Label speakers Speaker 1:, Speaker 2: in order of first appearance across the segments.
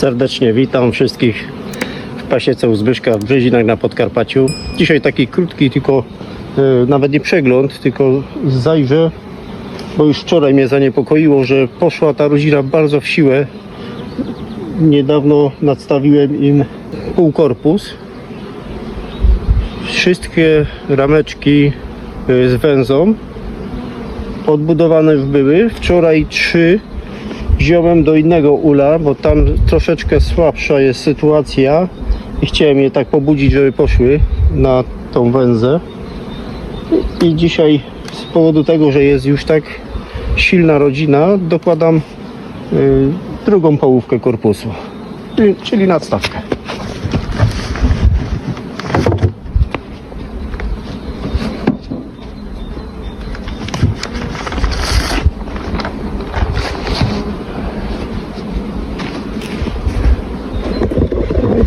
Speaker 1: Serdecznie witam wszystkich w pasiece u Zbyszka w Brzezinach na Podkarpaciu. Dzisiaj taki krótki, tylko e, nawet nie przegląd, tylko zajrzę, bo już wczoraj mnie zaniepokoiło, że poszła ta rodzina bardzo w siłę. Niedawno nadstawiłem im półkorpus. Wszystkie rameczki e, z węzą odbudowane były. Wczoraj trzy wziąłem do innego ula, bo tam troszeczkę słabsza jest sytuacja i chciałem je tak pobudzić, żeby poszły na tą węzę. I dzisiaj z powodu tego, że jest już tak silna rodzina, dokładam y, drugą połówkę korpusu, czyli, czyli nadstawkę.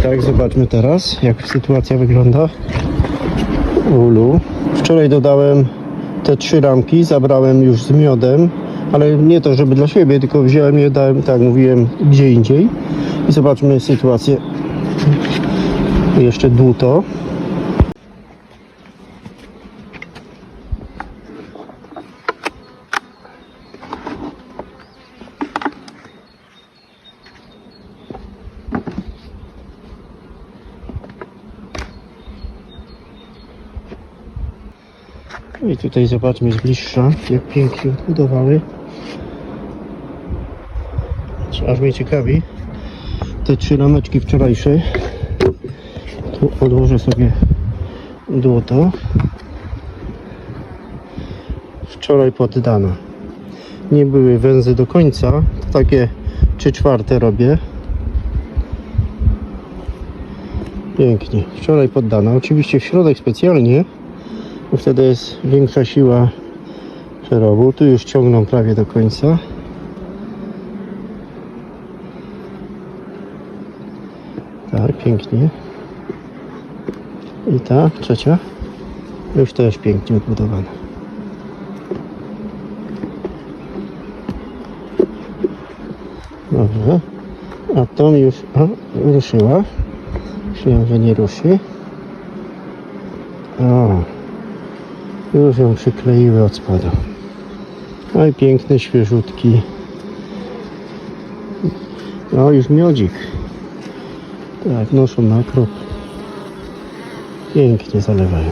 Speaker 1: Tak, zobaczmy teraz, jak sytuacja wygląda ulu. Wczoraj dodałem te trzy ramki, zabrałem już z miodem, ale nie to, żeby dla siebie, tylko wziąłem je, dałem, tak mówiłem, gdzie indziej. I zobaczmy sytuację. Jeszcze dłuto. I tutaj zobaczmy z bliższa, jak pięknie odbudowały. Aż mnie ciekawi. Te trzy rameczki wczorajsze. Tu odłożę sobie dłoto. Wczoraj poddano. Nie były węzy do końca. Takie 3 czwarte robię. Pięknie. Wczoraj poddano. Oczywiście w środek specjalnie bo wtedy jest większa siła przerobu. Tu już ciągną prawie do końca. Tak, pięknie. I ta trzecia już też pięknie odbudowana. Dobrze. A tą już o, ruszyła. Myślałem, że nie ruszy. O, już ją przykleiły od spodu. No i piękny, świeżutki. No już miodzik. Tak, noszą na krop. Pięknie zalewają.